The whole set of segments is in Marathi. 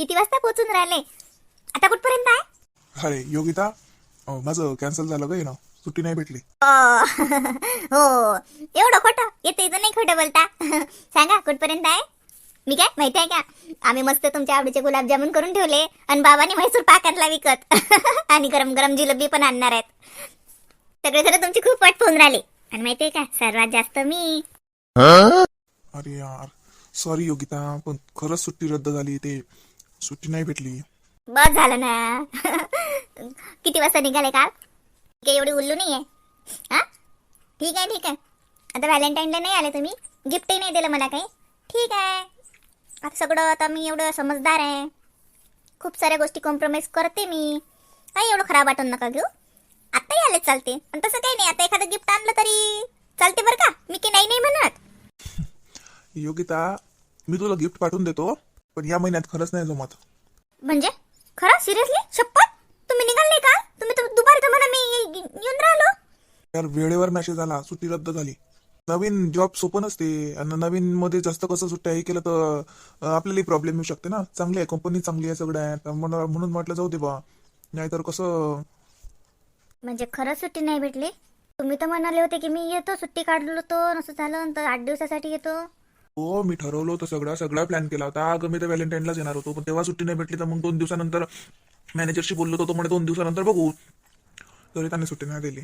किती वाजता पोहोचून राहिले? आता कुठपर्यंत आहे? अरे योगिता अं, माझं कॅन्सल झालं ग ना सुट्टी नाही भेटली. अ, हो. एवढं खोटं? येते नाही खोटं बोलता. सांगा कुठपर्यंत आहे? मी काय? माहिती आहे का? आम्ही मस्त तुमच्या आवडीचे गुलाबजामुन करून ठेवले आणि बाबांनी म्हैसूर पाक आणला विकत. आणि गरम गरम जिलेबी पण आणणार आहेत. सगळे जण तुमची खूप वाट पाहून राहिले. आणि माहितीये का? सर्वात जास्त मी. अरे यार सॉरी योगिता पण खरंच सुट्टी रद्द झाली ते. सुट्टी नाही भेटली. बस झालं ना. किती वाजता निघाले काल? काही एवढी उल्लू नाही आहे हा? ठीक आहे ठीक आहे. आता व्हॅलेंटाईनला नाही आले तुम्ही? गिफ्टही नाही दिलं मला काही? ठीक आहे. आता सगळं आता मी एवढं समजदार आहे. खूप साऱ्या गोष्टी कॉम्प्रोमाइज करते मी. काही एवढं खराब वाटून नका घेऊ. आताही आले चालते. आणि तसं काही नाही. आता एखादं गिफ्ट आणलं तरी चालते बरं का? मी की नाही नाही म्हणत. योगिता मी तुला गिफ्ट पाठवून देतो. पण या महिन्यात खरंच नाही जमत. म्हणजे? खरं? सिरियसली शपथ तुम्ही निघाले का? तुम्ही तर दुपारी तर म्हणा मी ये- येऊन राहिलो. यार वेळेवर मेसेज आला सुट्टी रद्द झाली. नवीन जॉब सोपं नसते आणि नवीन मध्ये जास्त कसं सुट्ट्या हे केलं तर अं, आपल्यालाही प्रॉब्लेम येऊ शकते ना. चांगली आहे कंपनी चांगली आहे सगळं आहे. तर म्हणून म्हणून म्हटलं जाऊ दे बा. नाहीतर कसं? म्हणजे खरंच सुट्टी नाही भेटली? तुम्ही तर म्हणाले होते की मी येतो सुट्टी काढलो तो नसं झालं तर आठ दिवसासाठी येतो. हो मी ठरवलं होतं सगळा. सगळा प्लॅन केला होता. अगं मी तर व्हॅलेंटाईनलाच येणार होतो. पण तेव्हा सुट्टी नाही भेटली तर मग दोन दिवसानंतर मॅनेजरशी बोललो होतो. म्हणे दोन दिवसानंतर बघू. तरी त्यांनी सुट्टी नाही दिली.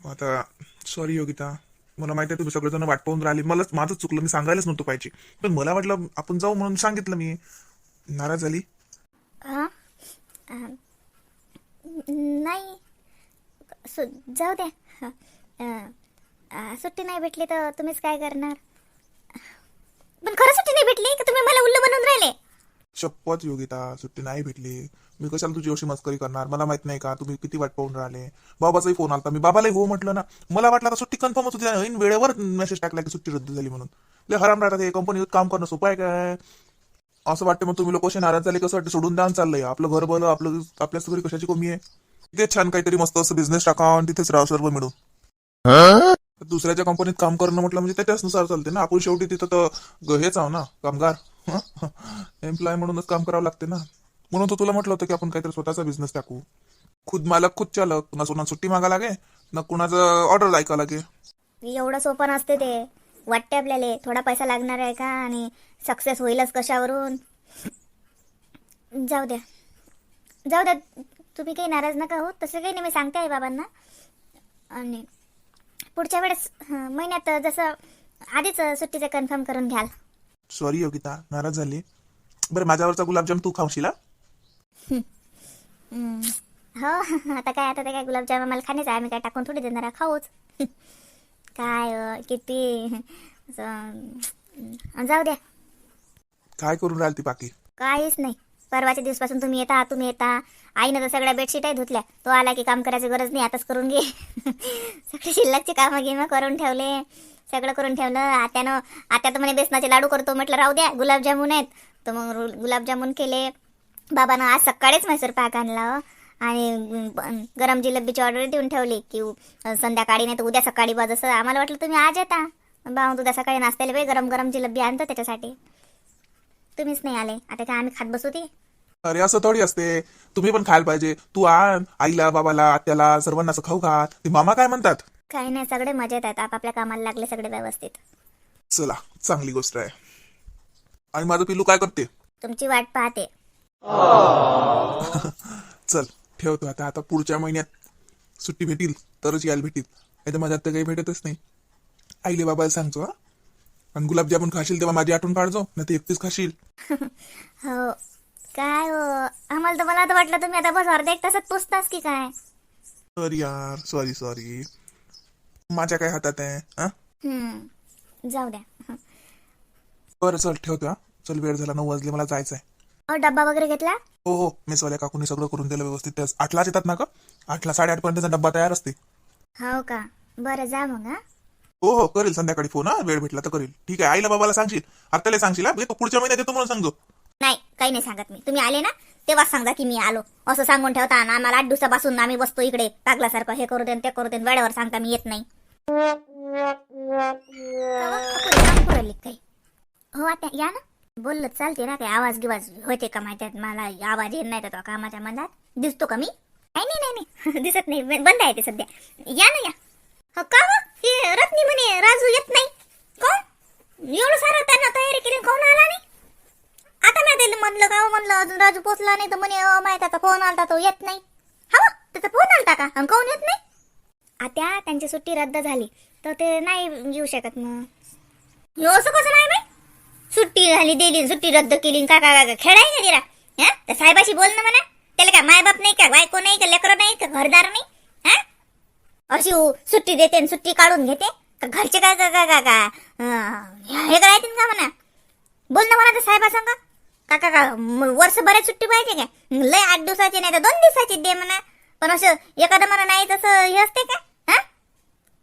आता सॉरी योगिता. मला माहिती आहे तुम्ही सगळेजण वाट पाहून राहिली. मलाच माझं चुकलं. मी सांगायलाच नव्हतं पाहिजे. पण मला वाटलं आपण जाऊ म्हणून सांगितलं मी. नाराज झाली. नाही. जाऊ द्या. सुट्टी नाही भेटली तर तुम्हीच काय करणार? पण खरं सुट्टी नाही भेटली का तुम्ही मला उल्लू बनवून राहिले? शपथ योगिता सुट्टी नाही भेटली. मी कशाला तुझी अशी मस्करी करणार? मला माहीत नाही का? तुम्ही किती वाट पाहून राहिले? बाबाचाही फोन आला मी बाबालाही हो म्हटलं ना. मला वाटलं आता सुट्टी कन्फर्म होती ऐन वेळेवर मेसेज टाकला की सुट्टी रद्द झाली म्हणून. लय हराम राहतात हे. कंपनीत काम करणं सोपं आहे काय? असं वाटतं मग तुम्ही लोक असे नाराज झाले कसं वाटतं सोडून द्या आणि चाललंय. आपलं घर बरं आपलं आपल्याच घरी कशाची कमी आहे? तिथे छान काहीतरी मस्त असं बिझनेस टाका आणि तिथेच राहा सर्व मिळून. दुसऱ्याच्या कंपनीत काम करणं म्हटलं म्हणजे त्याच्याचनुसार चालते ना. आपण शेवटी तिथं तर हेच आहो ना कामगार. एम्प्लॉय म्हणूनच काम करावं लागते ना. म्हणून तो तुला म्हटलं होतं की आपण काहीतरी स्वतःचा बिझनेस टाकू. खुद मालक खुद चालक. पुन्हा सोना सुट्टी मागा लागे ना कुणाचं ऑर्डर ऐका लागे एवढं सोपं नसते ते. वाटते आपल्याला थोडा पैसा लागणार आहे का आणि सक्सेस होईलच कशावरून? जाऊ द्या. जाऊ द्या. तुम्ही काही नाराज नका हो तसं काही नाही मी सांगते आहे बाबांना. आणि पुढच्या वेळेस हं, महिन्यात जसं आधीच सुट्टीचं कन्फर्म करून घ्याल. सॉरी योगिता. नाराज झाली. बरं माझ्यावरचा गुलाबजाम तू खावशील हा? हं, हो. आता काय आता ते काय गुलाबजाम मला खाणेच आहे. आम्ही काय टाकून थोडी देणार आहे खाऊच. काय अं, किती? असं, जाऊ द्या. काय करून राहिली ती बाकी? काहीच नाही. परवाच्या दिवसपासून तुम्ही येता तुम्ही येता. आईनं तर सगळ्या बेडशीटही धुतल्या. तो आला की काम करायची गरज नाही आताच करून घे. सगळे शिल्लकचे कामं गिमं करून ठेवले. सगळं करून ठेवलं. आत्यानं आत्या तर म्हणे बेसनाचे लाडू करतो. म्हटलं राहू द्या गुलाबजामुन आहेत. तर मग गुलाबजामुन केले. बाबानं आज सकाळीच मैसूर पाक आणला हो. आणि गरम जिलेबीची ऑर्डर देऊन ठेवली की संध्याकाळी नाही तर उद्या सकाळी बा जसं आम्हाला वाटलं तुम्ही आज येता. बा उद्या सकाळी नाश्त्याला बाई गरम गरम जिलेबी आणतो त्याच्यासाठी. तुम्हीच नाही आले. आता काय आम्ही खात बसू ते? अरे असं थोडी असते. तुम्ही पण खायला पाहिजे. तू आण आईला बाबाला आत्याला सर्वांना असं खाऊ घात ते मामा काय म्हणतात? काही नाही सगळे मजेत आहेत. आपापल्या कामाला लागले सगळे व्यवस्थित. चला चांगली गोष्ट आहे. आणि माझं पिलू काय करते? तुमची वाट पाहते. चल ठेवतो आता. आता पुढच्या महिन्यात सुट्टी भेटील तरच यायला भेटील. नाही तर माझ्यात तर काही भेटतच नाही. आईले बाबाला सांगतो हा. आणि गुलाबजामुन खाशील तेव्हा माझी आठवण काढजो नाही तर एकटीच खाशील. हो. काय हो? आम्हाला तर मला तर वाटलं तुम्ही आता बस अर्ध्या एक तासात पोचताच की काय? अरे यार सॉरी सॉरी माझ्या काय हातात आहे हा हम्म, जाऊ द्या. बरं चल ठेवतो हा. चल वेळ झाला नऊ वाजले मला जायचं आहे अहो डब्बा वगैरे घेतला? हो हो. मेसवाल्या काकूने सगळं करून दिलं व्यवस्थित. आठलाच येतात ना का आठला साडेआठ पर्यंतचा डब्बा तयार असते. हो का? बरं जा मग हा. हो हो करेल संध्याकाळी फोन हा वेळ भेटला तर करेल. ठीक आहे आईला बाबाला सांगशील आत्याला सांगशील हा म्हणजे तो पुढच्या महिन्यात येतो म्हणून सांगतो. नाही काही नाही सांगत मी. तुम्ही आले ना तेव्हाच सांगा की मी आलो. असं सांगून ठेवता ना आम्हाला आठ दिवसापासून आम्ही बसतो इकडे पागलासारखं हे करू देन ते करू दे वेळेवर सांगता मी येत नाही. तेव्हा अपुरी काम पुरवली काही हो आता या ना. बोललं चालते ना काही आवाज गिवाज होते का माहिती मला आवाज येत नाही तर तो कामाच्या मनात दिसतो का मी? काही नाही नाही नाही. दिसत नाही बंद आहे ते सध्या. या ना या. का हो? हे? रत्नी म्हणे राजू येत नाही. कोण? एवढं सारं त्यांना तयारी केली कोण आला नाही? आता नाही त्याला म्हणलं का हो, म्हणलं अजून राजू पोचला नाही तर म्हणे अ, माहीत आता फोन आलता तो येत नाही. हा हो, त्याचा फोन आलता का? कोण येत नाही? आता त्यांची सुट्टी रद्द झाली तर ते नाही येऊ शकत मग. असं कसं नाही बाई? सुट्टी झाली दिली सुट्टी रद्द केली का का का खेळाय का तिला हा साहेबाशी बोल ना म्हणा. त्याला काय मायबाप नाही का बायको नाही का लेकरं नाही का घरदार नाही? अशी सुट्टी देते आणि सुट्टी काढून घेते? का घरचे काय का का का हे करायचे का म्हणा? बोल ना म्हणा साहेबा सांगा. का का वर्ष बऱ्याच सुट्टी पाहिजे काय? लय आठ दिवसाची नाही तर दोन दिवसाची दे म्हणा. पण असं एखादं म्हणा नाही तसं हे असते का? हा?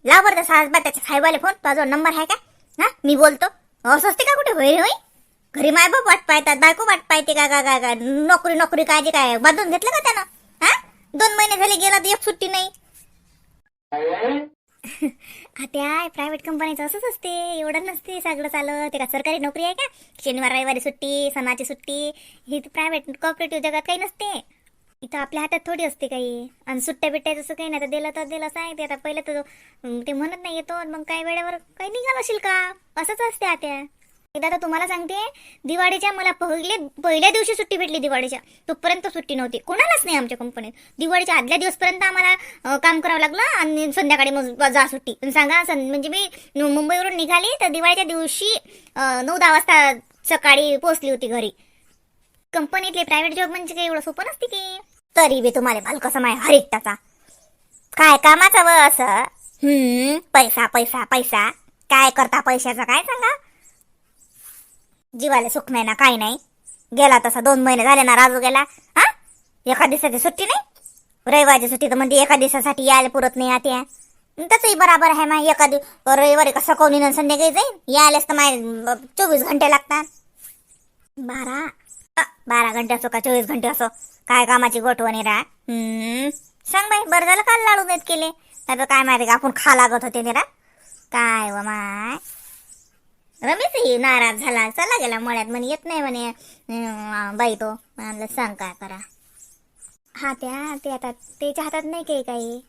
लावर तर साहेबा त्याच्या साहेबाला फोन. तुझा नंबर आहे का? हा? मी बोलतो. असं असते का कुठे होईल होई घरी मायबाप वाट पाहतात बायको वाट पाहते का का का का? नोकरी नोकरी काळजी काय? बांधून घेतलं का त्यानं? हा? दोन महिने झाले गेला तर एक सुट्टी नाही. आता प्रायव्हेट कंपनीचं असंच असते. एवढं नसते सगळं चालत. ते का सरकारी नोकरी आहे का? शनिवार रविवारी सुट्टी सणाची सुट्टी. ही प्रायव्हेट कॉपरेटिव्ह जगात काही नसते. इथं आपल्या हातात थोडी असते काही. आणि सुट्ट्या बिट्ट्या जसं काही नाही तर दिलं तर दिलं सांगते आता पहिलं तर ते म्हणत नाही येतो. मग काही वेळेवर काही निघाल असेल का? असंच असते आता. एकदा तर तुम्हाला सांगते दिवाळीच्या मला पहिले पहिल्या दिवशी सुट्टी भेटली दिवाळीच्या. तोपर्यंत सुट्टी नव्हती. कोणालाच नाही आमच्या कंपनीत दिवाळीच्या आदल्या दिवसपर्यंत आम्हाला काम करावं लागलं आणि संध्याकाळी मग जा सुट्टी. सांगा म्हणजे मी मुंबईवरून निघाली तर दिवाळीच्या दिवशी नऊ दहा वाजता सकाळी पोहोचली होती घरी. कंपनीतले प्रायव्हेट जॉब म्हणजे काही एवढं सोपं नसते की? तरी बी तुम्हाला भाल कसं माय हरिकटाचा काय कामाचा व असं? हम्म पैसा पैसा पैसा. काय करता पैशाचा? काय सांगा? जीवाला सुख नाही ना काय नाही. गेला तसा दोन महिने झाले ना राजू गेला. हा? एका दिवसाची सुट्टी नाही? रविवारची सुट्टी तर म्हणजे एका दिवसासाठी यायला पुरत नाही आता तसंही बराबर आहे माय एका दिव रविवारी कसं कोणी ना संध्याकाळी जाईल यायलाच तर माय चोवीस घंटे लागतात. बारा? बारा घंटे असो का चोवीस घंटे असो? काय कामाची गोठवणी रा? सांग बाई बरं झालं काल लाडू देत केले? नाही तर काय माहिती का आपण खा लागत होते निरा काय व माय? रमेशही नाराज झाला. चला गेला मळ्यात म्हणे येत नाही म्हणे. बाई तो म्हणलं सांग काय करा. हा त्या ते आता त्याच्या हातात नाही काही काही.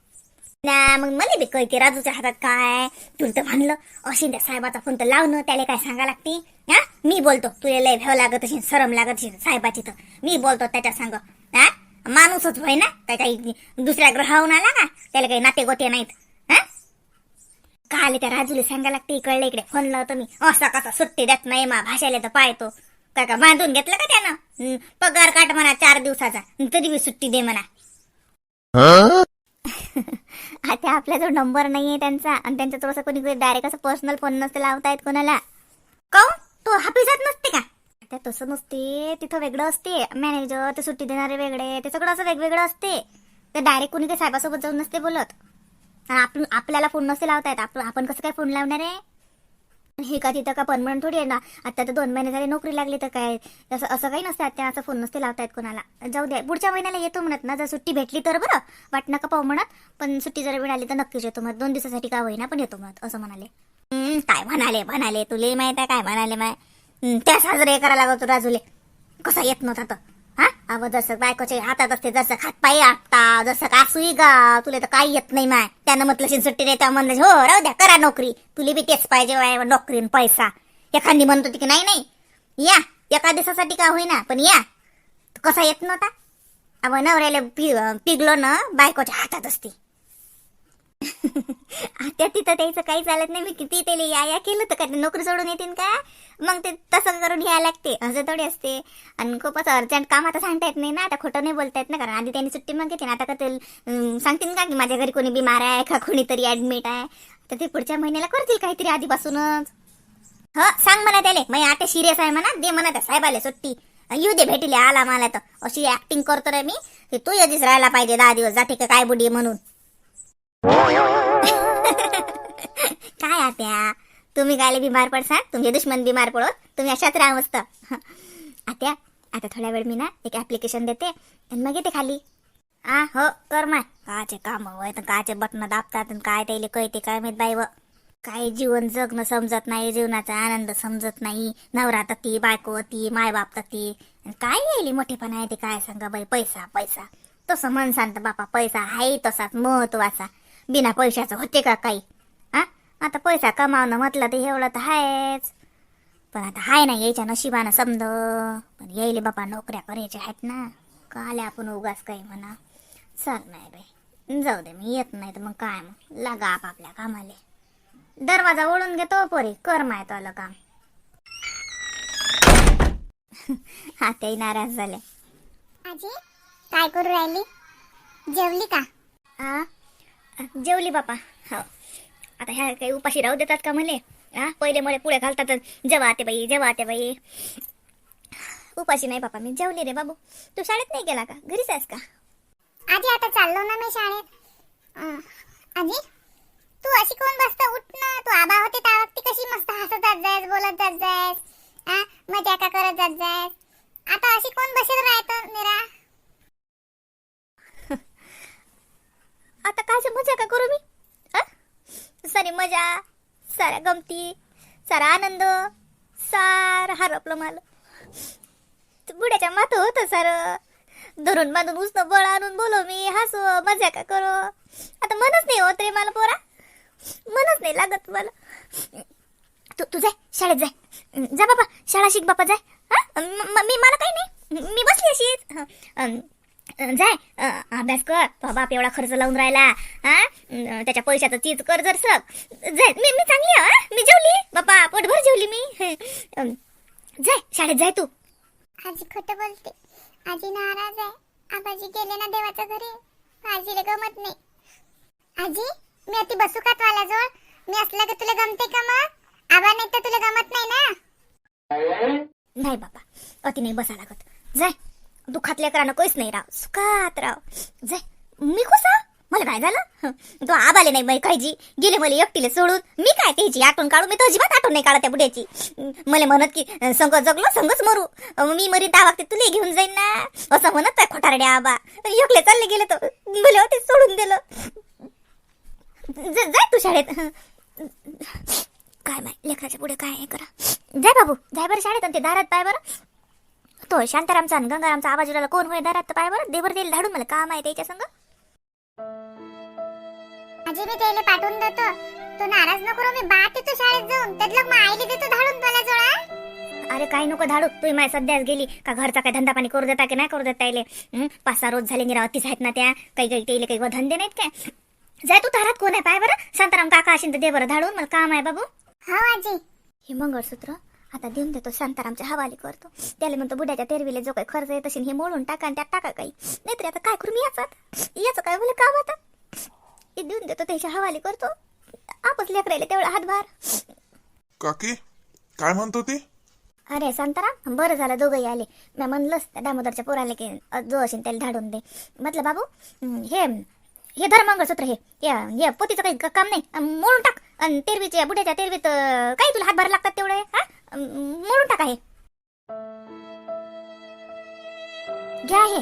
ना मग मला बी कळते राजूच्या हातात काय. तुला तर म्हणलं अशी त्या साहेबाचा फोन तर लावणं त्याला काय सांगा लागते. हा? मी बोलतो तुला लय भेव लागत असेल सरम लागत असेल साहेबाची तर. मी बोलतो त्याच्या सांग. हा? माणूसच होय ना काय काही दुसऱ्या ग्रहाहून आला का त्याला काही नाते गोते नाहीत. हा? काल त्या राजूला सांगा लागते इकडले इकडे? फोन लावतो मी. असा कसा सुट्टी देत नाही मा भाषाला तर पाहतो. काय का बांधून घेतलं का त्यानं? पगार काट म्हणा चार दिवसाचा. तरी बी सुट्टी दे म्हणा. आता आपल्याजवळ नंबर नाहीये त्यांचा आणि त्यांच्या थोडंसं कोणी डायरेक्ट असं पर्सनल फोन नसते लावता येत कोणाला. काऊन? तो हापिसात नसते का? आता तसं नसते तिथं वेगळं असते. मॅनेजर ते सुट्टी देणारे वेगळे ते सगळं असं वेगवेगळं असते. ते डायरेक्ट कोणी काही साहेबासोबत जाऊन नसते बोलत. आपण आपल्याला फोन नसते लावता येत आपण आपण कसं काय फोन लावणार आहे? हे का तिथं का परमनंट थोडी आहे ना? आता तर दोन महिने झाले नोकरी लागली तर काय? असं असं काही नसतं आता. असं फोन नसते लावता येत कोणाला. जाऊ द्या. पुढच्या महिन्याला येतो म्हणत ना. जर सुट्टी भेटली तर बरं. वाट नका पाहू म्हणत. पण सुट्टी जर मिळाली तर नक्कीच येतो म्हणत. दोन दिवसासाठी का होईना पण येतो म्हणत. असं म्हणाले. हम्म, काय म्हणाले म्हणाले? तुले माहीत आहे काय म्हणाले माय? त्या साजरे करायला लागतो राजूले. कसा येत नव्हता तर हा? अव जसं बायकोच्या हातात असते जसं हात पायी आटता जसं का सुई गा तुला तर काही येत नाही माय. त्यानं म्हटलं शिन सुट्टी देता म्हणलं हो राहू द्या करा नोकरी. तुला बी तेच पाहिजे नोकरी पैसा. एखादी म्हणत होती की नाही नाही या एका दिवसासाठी का होईना पण या. कसा येत नव्हता? अब नवऱ्याला पि पिगलो ना बायकोच्या हातात असते. आता तिथं त्याचं काही चालत नाही. मी किती त्याला या या केलं तर काय नोकरी सोडून येतील का? मग ते तसं करून घ्यायला लागते. असं थोडी असते. आणि खूपच अर्जंट काम आता सांगता येत नाही ना. आता खोटं नाही बोलता येत ना. कारण आधी त्यांनी सुट्टी मागितली ना. आता का ते सांगतील का की माझ्या घरी कोणी बिमार आहे का? कोणीतरी ऍडमिट आहे. तर ते पुढच्या महिन्याला करतील काहीतरी आधीपासूनच. ह सांग म्हणा त्याले. मी आता सिरियस आहे म्हणा. दे म्हणा त्या साहेबाले सुट्टी. येऊ दे भेटीले. आला मला तर. अशी ऍक्टिंग करतो रे मी. की तू यदीच राहायला पाहिजे. दहा दिवस जाते का काय बुडी म्हणून. काय आत्या? तुम्ही गायले बिमार पडसा तुमचे दुश्मन बिमार पडो तुम्ही अशाच राहा मस्त. आत्या आता थोड्या वेळ मी ना एक ऍप्लिकेशन देते आणि मग येते खाली. आ हो कर माय काचे काम होय तर काचे बटन दाबतात आणि काय त्याला कळते काय माहीत बाई व. काय जीवन जगणं समजत नाही जीवनाचा आनंद समजत नाही. नवरा ती बायको ती मायबाप तर ती काय येईल मोठेपणा आहे ते काय सांगा बाई? पैसा पैसा. तसं मन शांत बापा पैसा आहे तसाच महत्त्वाचा. बिना पैशाचं होते का काही? हा आता पैसा कमावणं म्हटलं तर एवढं तर आहेच पण आता हाय ना यायच्या नशिबानं समज. पण येईल बापा नोकऱ्या करायच्या आहेत ना. का आले आपण उगाच काही म्हणा. चल नाही बाई. जाऊ दे मी येत नाही तर मग काय मग? लागा आपापल्या कामाले. दरवाजा ओढून घेतो पोरी. कर माय आलं काम. आताही नाराज झाले आजी काय करू राहिली? जेवली का? आ? जेवली बापा. हो. आता ह्या काही उपाशी राहू देतात का म्हणे? हा? पहिले मला पुढे घालतात जेव्हा आते बाई जेव्हा आते बाई. उपाशी नाही बापा मी जेवली रे बाबू. तू शाळेत नाही गेला का? घरीच आहेस का? आजी आता चाललो ना मी शाळेत. अं, आजी तू अशी कोण बसत? उठ ना. तू आबा होते त्या वक्ती कशी मस्त हसत जात जायस बोलत जात जायस. आ मजा का करत जात जायस? आता अशी कोण बसेल राहत मेरा आता काय मजा का करू मी? हा? सारी मजा साऱ्या गमती सारा आनंद सार हरपलं मला. बुड्याच्या माथं होतं सारं. धरून बांधून उचनं बळ आणून बोलो मी हसू मजा का करो. आता मनच नाही होत रे मला पोरा. मनच नाही लागत मला. तू तू जाय शाळेत जाय. जा बाबा शाळा शिक बापा जाय. हा मी मला काही नाही. मी बसली अशीच. जाय. अभ्यास कर. बाप एवढा खर्च लावून राहिला. हा? त्याच्या पैशाचं तीच कर जर सग. जाय. मी मी चांगली हा? मी जेवली? बापा पोटभर जेवली मी. जाय. शाळेत जाय तू. आजी खोटं बोलते. आजी नाराज आहे. आबाजी गेले ना देवाच्या घरी. आजीला गमत नाही. आजी मी अति बसू का जवळ मी असलं की तुला गमते का मग? आबा नाही तर तुला गमत नाही ना? नाही बाबा अति नाही बसा लागत. जाय. दुखात लेकरानं काहीच नाही राव. सुखात राव. जाय. मी कुसा? मला काय झालं? हं, तो आबाले नाही बाई काळजी. गेले मला एकटीले सोडून. मी काय त्याची आठवण काढू? मी तो अजिबात आठवण नाही काढा त्या बुड्याची. मला म्हणत की संग जगलो संगच मरू. मी मरी त्या बाबतीत तुला घेऊन जाईन ना. असं म्हणत काय खोटारडे आबा. एकले चालले गेले तर भले होते सोडून दिलं. जाय तू शाळेत. काय माय लेकराच्या पुढे काय हे करा. जाय बाबू जाय बरं शाळेत आणि ते दारात पाय बरं. तो शांतारामचा आणि गंगारामचा आवाज उडाला. कोण होय? दारात पाय बरं देवर देईल धाडून मला. काम आहे त्याच्या संग. आजी मी त्याला पाठवून देतो. तू नाराज नको करू मी बात येतो शाळेत जाऊन. त्यातलं मग आईला देतो धाडून तुला जोडा अरे काय नको धाडू. तू माय सध्याच गेली. का घरचा काय धंदा पाणी करू देता की नाही करू देता येईल हं? पाच सहा रोज झाले निरावतीच आहेत ना त्या. काही काही तेले काही धंदे नाहीत काय? जाय तू दारात कोण आहे पाय बरं शांताराम काका असेल तर दे बरं. धाडून. मला काम आहे बाबू. हो आजी. हे मंगळसूत्र आता देऊन देतो शांतारामच्या हवाली करतो. त्याला म्हणतो बुड्याच्या तेरवीला जो काही खर्च येत असेल हे मोडून टाका आणि त्यात टाका काही. नाहीतर आता काय करू मी याचात याचं काय बोले काम आता? देऊन देतो त्याच्या हवाली करतो. आपच लेकरायला तेवढा हातभार. काकी काय म्हणतो ती? अरे शांताराम बरं झालं दोघंही आले. मी म्हणलंच त्या दामोदरच्या पोराले की जो असेल त्याला धाडून दे. म्हटलं बाबू हं, हे धर मंगळसूत्र हे. या हे पोतीचं काही काम नाही. मोडून टाक. आणि तेरवीच्या बुड्याच्या तेरवीत काही तुला हातभार लागतात तेवढे हा? मोडून टाका हे घ्या हे.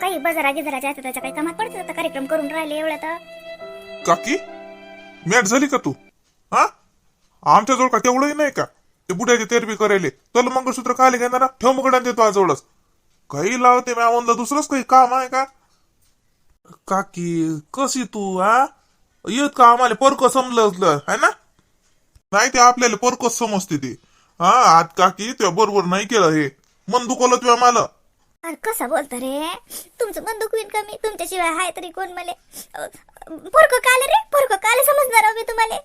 काही बाजारा गिजाराच्या आता त्याच्या काही कामात पडतं आता कार्यक्रम करून राहिले एवढ्या तर. काकी मॅट झाली का तू? हा? आमच्याजवळ का तेवढंही नाही का? ते बुड्याचे तेरबी करायले. चल मंगळसूत्र खायला घेणार ठेव मुकड्या देतो आजवळच काही लावते मॅमला दुसरंच काही काम आहे का? काकी कशी तू हा? येत का आम्हाला? पोरक समजलं है ना? नाही ते आपल्याला परकच समजते ते. हा आज काकी त्या बरोबर नाही केलं हे. मन दुखवलं तुझ्या मला. अरे कसं बोलता रे? तुमचं बंदूक होईल का मी? तुमच्याशिवाय हाय तरी कोण मले? पोरक काले रे? पोरक काले समजणार आहो मी तुम्हाला.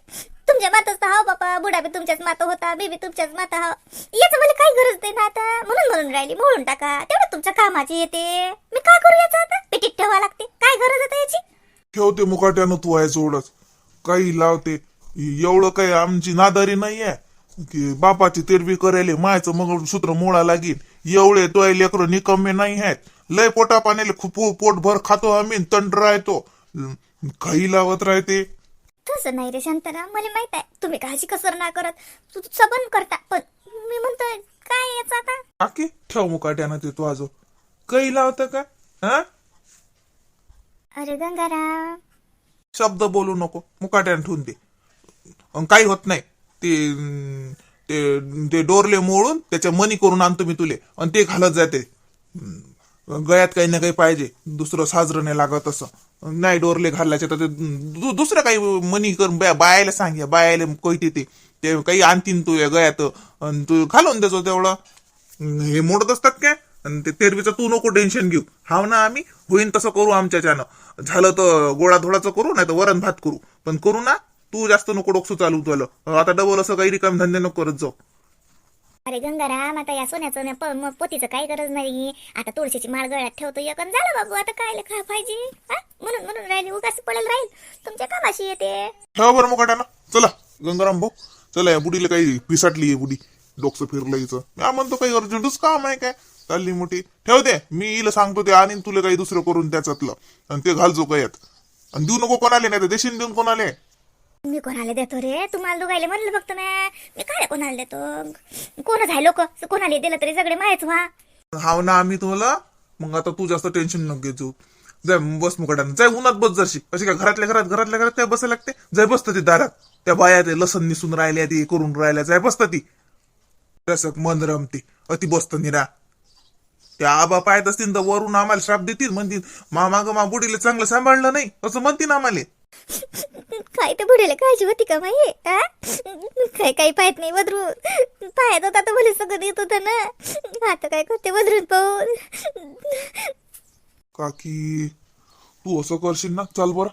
तुमच्या माताच हाव बापा. बुडा बी तुमच्याच माता होता बेबी तुमच्याच माता हाव. याचं मला काही गरज नाही ना आता. म्हणून म्हणून राहिली म्हणून टाका. तेवढं तुमच्या कामाची येते. मी काय करू याचं आता? पिटीत ठेवा लागते. काय गरज आता याची? ठेवते मुकाट्यानं तू आहे जोडच. काही लावते. एवढं काही आमची नादारी नाहीये. की बापाची तेरबी करायले मायचं मंगळसूत्र मोडा लागेल एवढे तो लेकरं निकम्मे नाही आहेत. लय पोटा पाण्याले खूप पोटभर खातो आम्ही तंड राहतो. काही लावत राहते. तसं नाही रे शांतना मला माहीत आहे. तुम्ही काळजी कसर ना करत. तू सबन करता. पण मी म्हणतोय काय याचं आता? काकी ठेव मुकाट्यानं ते तू आजो. काही लावतं का? हा? अरे गंगाराम. शब्द बोलू नको. मुकाट्यानं ठेवून दे. अन काही होत नाही. ते ते ते डोरले मोडून त्याच्या मनी करून आणतो मी तुले. आणि ते घालत जाते. गळ्यात काही ना काही पाहिजे. दुसरं साजरं नाही लागत असं. नाही डोरले घालायचे तर ते दु- दुसरं काही मनी कर बायाला सांग बायाला कळते ते. ते काही आणतीन तू या गळ्यात. आणि तू घालून देतो तेवढं. हे मोडत असतात काय? आणि ते तेरवीचं तू नको टेन्शन घेऊ. हाव ना आम्ही? होईन तसं करू आमच्याच्यानं झालं तर गोळा धोळाचं करू नाही तर वरण भात करू. पण करू ना. तू जास्त नको डोकसू चालू तुला. आता डबल असं काही रिकाम धंदे नको करत जाऊ. अरे गंगाराम आता या सोन्याचं न प- म- पोतीचं काही गरज नाही. आता तुळशीची माळ गळ्यात ठेवतो. एक अन झालं बाबू आता काय खा पाहिजे? हा? म्हणून म्हणून राहिली उगाच पडेल राहील. तुमच्या कामाशी येते. ठेवा बरं मग ना चला गंगाराम भाऊ. चला या बुडीला काही पिसाटली आहे बुडी डोकं फिरलं हिचं. मी म्हणतो काही अर्जंटच काम आहे काय? चालली मोठी. ठेव दे. मी हिला सांगतो ते आणि तुला काही दुसरं करून त्याच्यातलं. आणि ते घालजो गयात आणि देऊ नको कोणाले नाही तर देशील देऊन कोणाले. मी कोणाला देतो रे? तुम्हाला दोघायला म्हणलं फक्त ना मी काय कोणाला देतो? कोणच आहे लोक? कोणाला दिलं तरी सगळे माहीत व्हा. हाव ना आम्ही तुला मग आता तू जास्त टेन्शन नको घेतो जाय बस मुकटानं जाय उन्हात बस जशी कशी काय घरातल्या घरात घरातल्या घरात त्या बसायला लागते? जाय बसतं ती दारात. त्या बाया ते लसण निसून राहिल्या ती करून राहिल्या. जाय बसतं ती. रसक मन रमती. अति बसतं निरा. त्या आबा पाहत असतील तर वरून आम्हाला श्राप देतील. म्हणतील मामा ग मा बुडीला चांगलं सांभाळलं नाही. असं म्हणतील आम्हाला. काय ते बुडेला काळजी होती का माही काय काही पाहत नाही बदरू पाहत होता तर मला सगळं देत होतं ना. आता काय करते बदरून पाहून? काकी तू असं करशील ना? चाल बरं.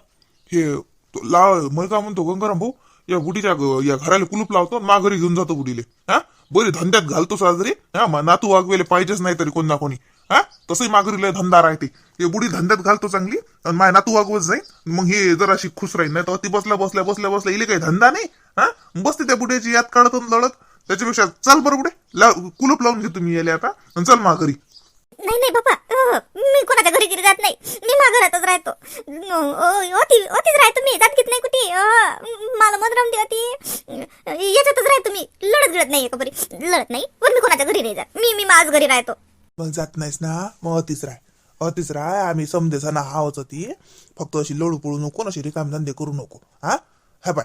हे तो लाव मग काय म्हणतो गंगाराम भाऊ? या बुडीच्या या घराला कुलूप लावतो मा घरी घेऊन जातो बुडीले हा? बरी धंद्यात घालतो साजरी हा नातू वागवेले पाहिजेच नाही तरी कोण ना कोणी. हा? तसंही माघारीला धंदा राहते. हे बुडी धंद्यात घालतो चांगली आणि माय नातू वागवत जाईल मग हे जराशी खुश राहील नाही तर ती बसल्या बसल्या बसल्या बसल्या इले काही धंदा नाही हा? बसते त्या बुड्याची यात काढत लढत त्याच्यापेक्षा चल बरं बुडे कुलूप लावून घेतो मी याले आता आणि चल माघरी. नाही नाही बाबा मी कोणाच्या घरी गिरी जात नाही. मी मा घरातच राहतो ओतीच राहतो मी जात घेत नाही कुठे. मला मधरम दे होती. याच्यातच राहतो मी लढत गिळत नाही का बरी लढत नाही पण मी कोणाच्या घरी नाही जात. मी मी माझ घरी राहतो. मग जात नाहीस ना. मग अतिच राय. अतिच राय. आम्ही समजेचा ना हावच ती. फक्त अशी लळू पळू नको अशी रिकाम धंदे करू नको. हा? हा बाय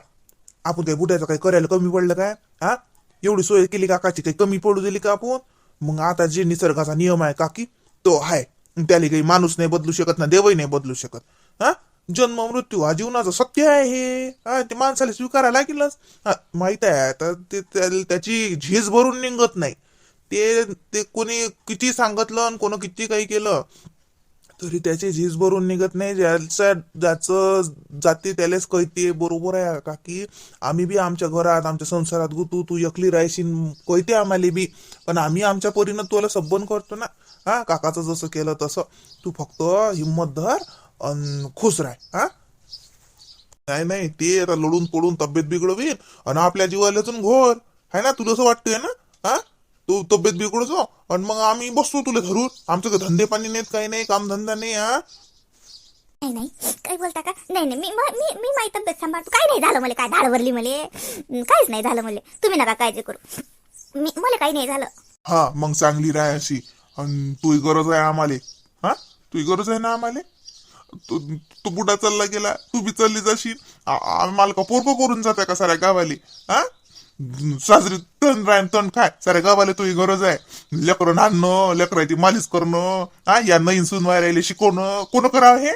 आपण काही बुटायचं काही करायला कमी पडलं काय? हा? एवढी सोय केली काकाची काही कमी पडू दिली का आपण? मग आता जे निसर्गाचा नियम आहे काकी तो आहे. त्याला काही माणूस नाही बदलू शकत ना देवही नाही बदलू शकत. हा? जन्म मृत्यू हा जीवनाचं सत्य आहे हे. हा? ते माणसाला स्वीकारायला लागेलच. हा माहीत आहे. तर ते त्या- त्याची झीज भरून निघत नाही. ते ते कोणी किती सांगितलं आणि कोणी किती काही केलं तरी त्याची झीज भरून निघत नाही. ज्याचं ज्याचं जाते त्यालाच कळते बरोबर आहे काकी आम्ही बी आमच्या घरात आमच्या संसारात गुतू तू एकली राहशील कळते आम्हाला बी. पण आम्ही आमच्या परीनं तुला सबन करतो ना. हा काकाचं जसं केलं तसं. तू फक्त हिंमत धर अन खुश राह. हा? नाही नाही ते आता लढून पडून तब्येत बिघडवीन आणि आपल्या जीवाला घोर आहे ना तुला असं वाटतंय ना? हा? तू तब्येत बिघडतो आणि मग आम्ही बसतो तुला धरून आमचं धंदे पाणी नाहीत काही नाही काम धंदा नाही हा? नाही नाही. काय बोलता का? नाही नाही. मी म- मी मी माझी तब्येत सांभाळतो. काय नाही झालं मला? काय धाडवरली मला? काहीच नाही झालं मला. तुम्ही नका काळजी करू. मी मला काही नाही झालं. हा मग चांगली राह अशी. आणि तुही गरज आहे आम्हाला. हा? तुही गरज आहे ना आम्हाला? तू तू बुडा चालला गेला. तू बी चालली जाशील. आम्हाला का पोरपं करून जाते का साऱ्या गावाले? हा? साजरी तण राहीन तण काय सारे गावाला तुही गरज आहे. लेकरं आणणं लेकराची मालिश करणं हा या नईन सून राहिले शिकवणं कोण करावं हे?